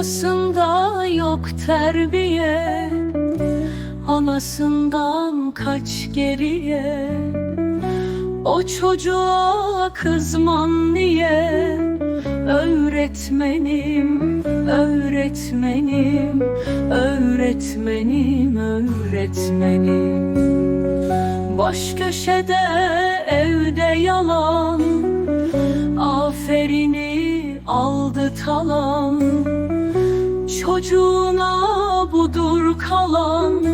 Babasında yok terbiye Anasından kaç geriye. O çocuğa kızman niye? Öğretmenim, öğretmenim Öğretmenim, öğretmenim. Boş köşede evde yalan Aferini aldı talan Çocuğuna budur kalan.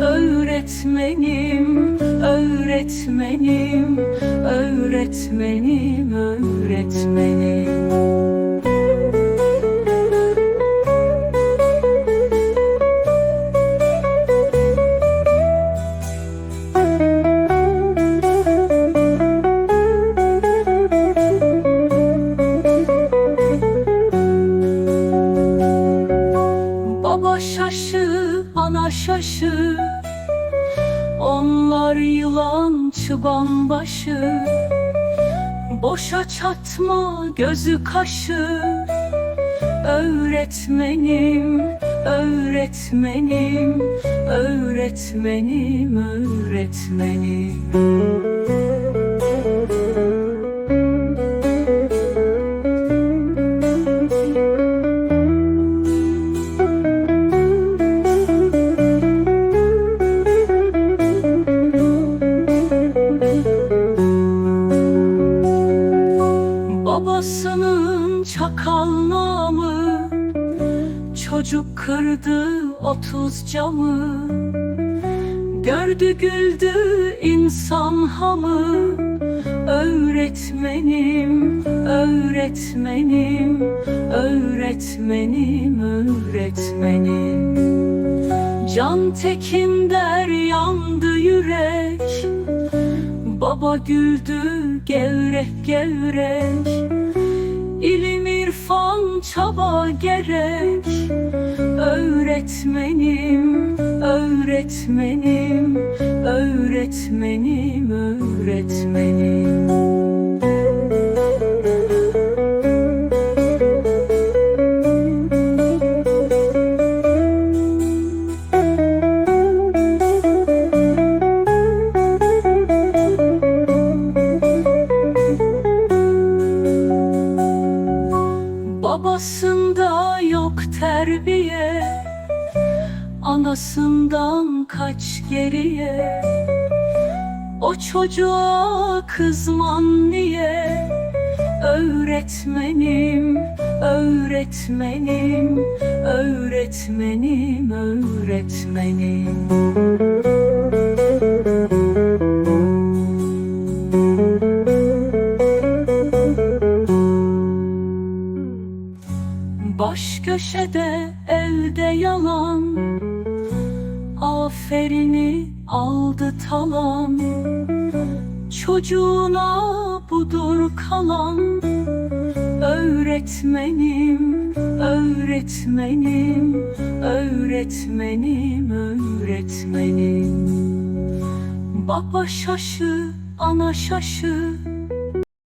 Öğretmenim, öğretmenim Öğretmenim, öğretmenim ana şaşı. Onlar yılan çıban başı Boşa çatma gözü kaşı. Öğretmenim, öğretmenim Öğretmenim, öğretmenim Babasının çakal Çocuk kırdı otuz camı. Gördü güldü insan hamı Öğretmenim, öğretmenim Öğretmenim, öğretmenim. Can tekin der yandı yürek Baba güldü gevrek gevrek irfan çaba gerek. Öğretmenim, öğretmenim Öğretmenim, öğretmenim Babasında yok terbiye Anasından kaç geriye. O çocuğa kızman niye? Öğretmenim, öğretmenim Öğretmenim, öğretmenim Baş köşede evde yalan. Aferini aldı talan. Çocuğuna budur kalan. Öğretmenim, öğretmenim Öğretmenim, öğretmenim. Baba şaşı, ana şaşı